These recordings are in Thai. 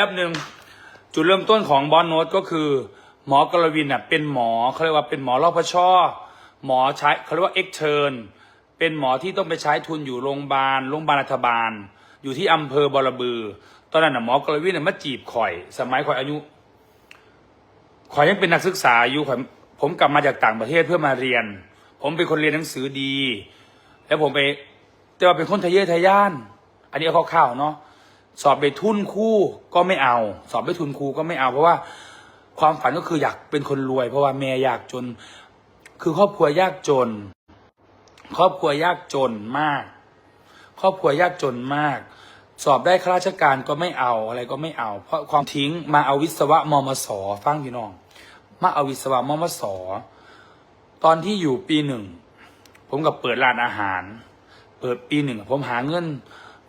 ป๊บหนึ่งจุดเริ่มต้นของบอสโนตก็คือ หมอกรวินอะเป็นหมอเขาเรียกว่าเป็นหมอรอบพชอหมอใช้เขาเรียกว่าเอ็กเทิร์นเป็นหมอที่ต้องไปใช้ทุนอยู่โรงพยาบาลโรงพยาบาลรัฐบาล อยู่ที่อำเภอบอระบือ ตอนนั้นน่ะหมอกรวินน่ะมาจีบข่อย สมัยข่อยอายุข่อยยังเป็นนักศึกษาอยู่ข่อยผมกลับมาจากต่างประเทศเพื่อมาเรียน ผมเป็นคนเรียนหนังสือดี แล้วผมไป แต่ว่าเป็นคนทะเยอทะยาน อันนี้เอาคร่าวๆเนาะ สอบไปทุนคู่ก็ไม่เอา สอบไปทุนครูก็ไม่เอา เพราะว่าความฝันก็คืออยากเป็นคนรวย เพราะว่าแม่อยากจน คือครอบครัวยากจน ครอบครัวยากจนมาก ครอบครัวยากจนมาก สอบได้ข้าราชการก็ไม่เอาอะไรก็ไม่เอา เพราะความทิ้งมาเอาวิศวะมมสฟังพี่น้อง มาเอาวิศวะมมสตอนที่อยู่ปีหนึ่งผมกับเปิดร้านอาหาร เปิดปีหนึ่งผมหาเงิน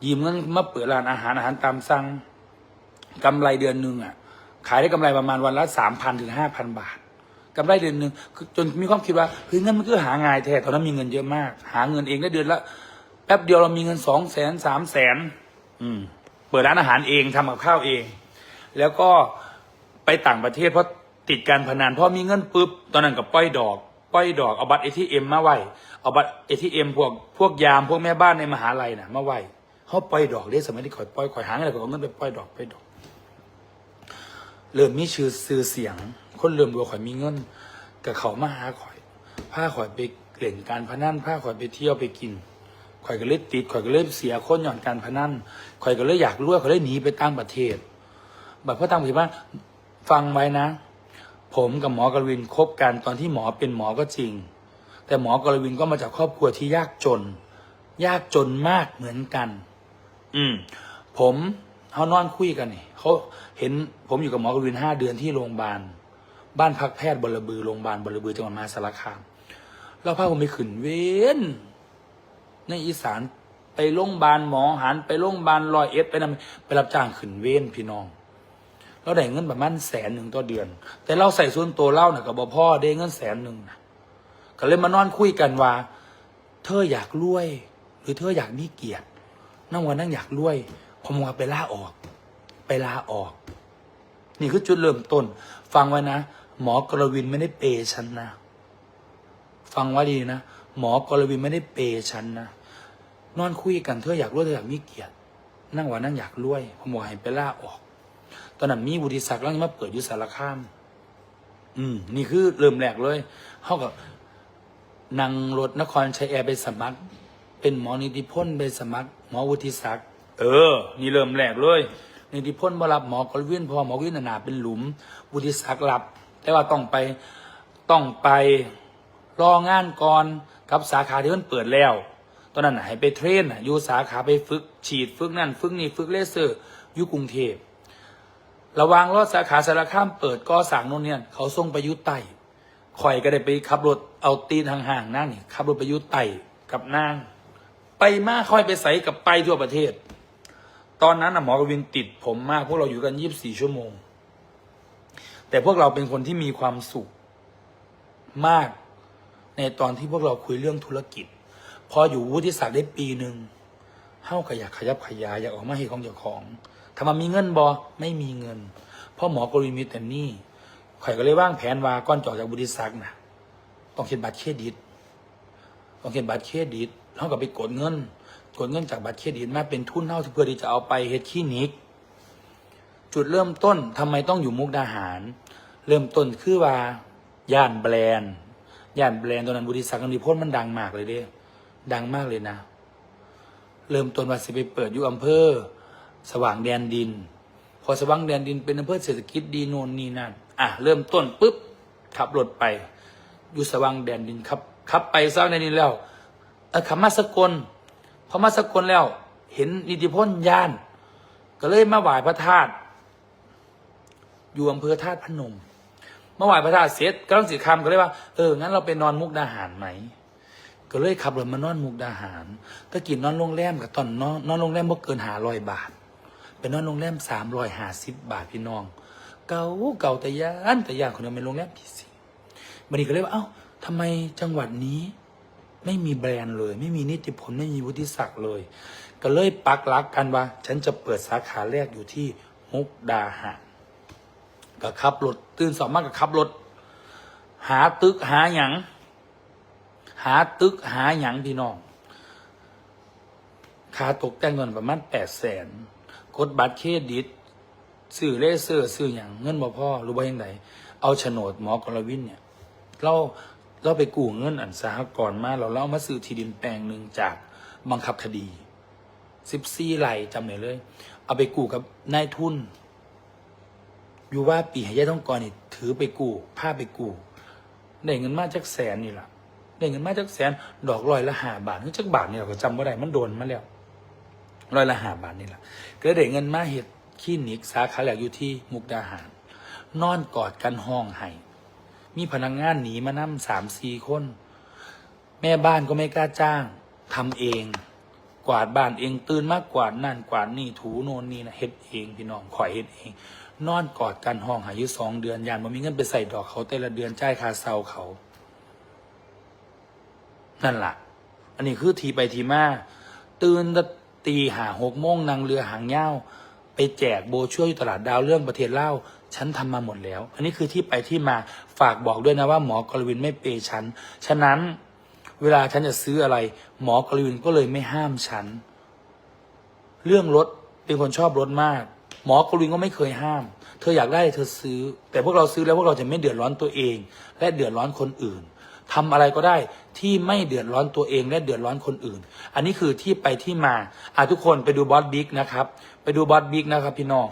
ยืมเงินมาเปิดร้านอาหารอาหารตามสั่งกำไรเดือนหนึ่งอะ ขายได้กำไรประมาณวันละสามพันถึงห้าพันบาทกำไรเดือนหนึ่งจนมีความคิดว่าเฮ้ยเงินมันก็หาง่ายแท้ตอนนั้นมีเงินเยอะมาก หาเงินเองได้เดือนละแป๊บเดียวเรามีเงินสองแสนสามแสนอืมเปิดร้านอาหารเองทำกับข้าวเอง แล้วก็ไปต่างประเทศเพราะติดการพนันพอมีเงินปุ๊บตอนนั้นกับป้อยดอกป้อยดอกเอาบัตรเอทีเอ็มมาไว้เอาบัตรเอทีเอ็มพวกพวกยามพวกแม่บ้านในมหาลัยน่ะมาไว้ เขาป้อยดอกเรียสมัยที่ข่อยป้อยข่อยหางอะไรข่อยเอาเงินไปป้อยดอกป้อยดอก เริ่มมีชื่อซื้อเสียง คนเริ่มรู้ว่าข่อยมีเงินกับเขามาหาข่อยพาข่อยไปเล่นการพนันพาข่อยไปเที่ยวไปกินข่อยก็เลยติดข่อยก็เลยเสียคนหย่อนการพนันข่อยก็เลยอยากรวยข่อยเลยหนีไปต่างประเทศแบบพ่อต่างประเทศว่าฟังไว้นะ ผมกับหมอกรวินคบกันตอนที่หมอเป็นหมอก็จริง แต่หมอกรวินก็มาจากครอบครัวที่ยากจน ยากจนมากเหมือนกัน อืม ผมเขานอนคุยกันนี่เขาเห็นผมอยู่กับหมอกรวินห้าเดือนที่โรงพยาบาล บ้านพักแพทย์บรบือโรงพยาบาลบรบือจังหวัดมหาสารคาม แล้วพาผมไปขึ้นเวนในอีสานไปโรงพยาบาลหมอหันไปโรงพยาบาลรอยเอ็ดไปนำไปรับจ้างขึ้นเวนพี่น้องเราได้เงินประมาณแสนหนึ่งต่อเดือน แต่เราใส่ส่วนตัวเล่าเนี่ยกับบพ่อได้เงินแสนหนึ่งนะก็เลยมานอนคุยกันว่า เธออยากรวย หรือเธออยากมีเกียรติ นั่งวันนั่งอยากรวยผมว่าไปลาออก ไปลาออก นี่คือจุดเริ่มต้น ฟังไว้นะ หมอกรวินไม่ได้เปย์ฉันนะ ฟังไว้ดีนะ หมอกรวินไม่ได้เปย์ฉันนะ นอนคุยกันเธออยากรวยเธออยากมีเกียรติ นั่งวันนั่งอยากรวยผมบอกให้ไปลาออก ตอนนั้นมีวุฒิศักดิ์แล้วมาเปิดยุสารคาม อืม นี่คือเริ่มแรกเลยเขาก็นั่งรถนครชัยแอร์ไปสมัคร เป็นหมอนิติพลไปสมัคร หมอวุฒิศักดิ์เออ นี่เริ่มแรกเลย นิติพลมารับหมอกรวินเพอหมอกรวินหนาๆเป็นหลุม วุฒิศักดิ์รับ แต่ว่าต้องไปต้องไปรองานก่อนกับสาขาที่มันเปิดแล้ว ตอนนั้นน่ะให้ไปเทรนน่ะอยู่สาขาไปฝึก ฉีดฝึกนั่นฝึกนี่ฝึกเลเซอร์อยู่กรุงเทพระหวางรถสาขาสารคามเปิดก็สั่งโน่นเนี่ยเขาส่งไปอยุไต่ข่อยก็ได้ไปขับรถเอาตีนห่างๆนั่งนี่ขับรถไปอยุไต่กับนาง ไปมากค่อยไปใส่กับไปทั่วประเทศ ตอนนั้นหมอกวินติดผมมากพวกเราอยู่กันยี่บสี่ชั่วโมง แต่พวกเราเป็นคนที่มีความสุขมาก ในตอนที่พวกเราคุยเรื่องธุรกิจ พออยู่วุฒิศักดิ์ได้ปีหนึ่งเฮ้าก็อยากขยับขยายอยากออกมาให้ของเจ้าของถามมีเงินบอไม่มีเงินพราะหมอกรีมีแต่นี่ข่อยก็เลยว่างแผนว่าก้อนจอกจากวุฒิศักนะต้องเขียนบัตรเครดิต ต้องเขียนบัตรเครดิต เท่ากับไปกดเงิน กดเงินจากบัตรเครดิตมาเป็นทุนเท่าเพื่อที่จะเอาไปเฮ็ดคลินิก จุดเริ่มต้นทำไมต้องอยู่มุกดาหาร เริ่มต้นคือว่าย่านแบรนด์ย่านแบรนด์ตอนนั้นบุริษักันดีพ่นมันดังมากเลยเด้ดังมากเลยนะ เริ่มต้นว่าสิไปเปิดอยู่อำเภอ สว่างแดนดิน พอสว่างแดนดินเป็นอำเภอเศรษฐกิจดีโน่นนี่นั่นอะเริ่มต้นปุ๊บขับรถไป อยู่สว่างแดนดินขับขับไปสว่างแดนดินแล้ว เออขมาสกลพอมาสกลแล้ว เห็นนิติพลย่าน ก็เลยมาไหว้พระธาตุอยู่อำเภอธาตุพนมเมื่อไหว้พระธาตุเสร็จกำลังสิคำก็เลยว่าเอองั้นเราไปนอนมุกดาหารไหมก็เลยขับรถมานอนมุกดาหารตะกินนอนโรงแรมกับตอนนอนนอนโรงแรมบ่เกินหาร้อยบาทไปนอนโรงแรมสามร้อยห้าสิบบาทพี่น้อง เก่าเก่าแต่ยานแต่ยานคนเดียวเป็นโรงแรมที่สี่บันนี้ก็เลยว่าเอ้าทำไมจังหวัดนี้ ไม่มีแบรนด์เลย ไม่มีนิติผลไม่มีวุฒิศักดิ์เลย ก็เลยปักลักกันว่า ฉันจะเปิดสาขาแรกอยู่ที่มุกดาหารก็ขับรถตื่นสองมากก็ขับรถหาตึกหาหยังหาตึกหาหยังพี่น้องค่าตกแต่งเงินประมาณแปดแสนกดบัตรเครดิตซื้อเลเซอร์ซื้อหยังเงินบ่พ่อรู้ว่ยังไงเอาโฉนดหมอกรวินเนี่ยเรา เราไปกู้เงินอันสหกรณ์มาเราเราเอามาซื้อที่ดินแปลงหนึ่งจากบังคับคดีสิบสี่ไร่จำเลยเลย เอาไปกู้กับนายทุน อยู่ว่าปีให้ยายต้องกรนี่ถือไปกู้พาไปกู้ได้เงินมาจากแสนนี่แหละได้เงินมาจากแสน ดอกร้อยละห้าบาทหรือจักบาทนี่เราก็จำว่าได้มันโดนมาแล้วร้อยละห้าบาทนี่แหละก็ได้เงินมาเห็ดคลินิกสาขาแหลกอยู่ที่มุกดาหาร นอนกอดกันห้องไห้ มีพนักงงานหนีมานั่สามสี่คน แม่บ้านก็ไม่กล้าจ้างทำเอง กวาดบ้านเองตื่นมากกวาดนั่นกวาดนี่ถูโน่นนี่นะเฮ็ดเองพี่น้องข่อยเฮ็ดเอง นอนกอดกันห้องหายุสองเดือนยานมันมีเงินไปใส่ดอกเขาแต่ละเดือนจ่ายค่าเซาเขา นั่นล่ะอันนี้คือทีไปทีมาตื่นต่ตีหาหกโมงนางเรือหางเย้าไปแจกโบช่วยอยู่ตลาดดาวเรื่องประเทศเล่า ฉันทำมาหมดแล้ว อันนี้คือที่ไปที่มาฝากบอกด้วยนะว่าหมอกรวินไม่เปย์ฉัน ฉะนั้นเวลาฉันจะซื้ออะไร หมอกรวินก็เลยไม่ห้ามฉัน เรื่องรถเป็นคนชอบรถมาก หมอกรวินก็ไม่เคยห้าม เธออยากได้เธอซื้อ แต่พวกเราซื้อแล้วพวกเราจะไม่เดือดร้อนตัวเอง และเดือดร้อนคนอื่นทำอะไรก็ได้ที่ไม่เดือดร้อนตัวเองและเดือดร้อนคนอื่น อันนี้คือที่ไปที่มาอะทุกคนไปดูบอสบิ๊กนะครับ ไปดูบอสบิ๊กนะครับพี่น้อง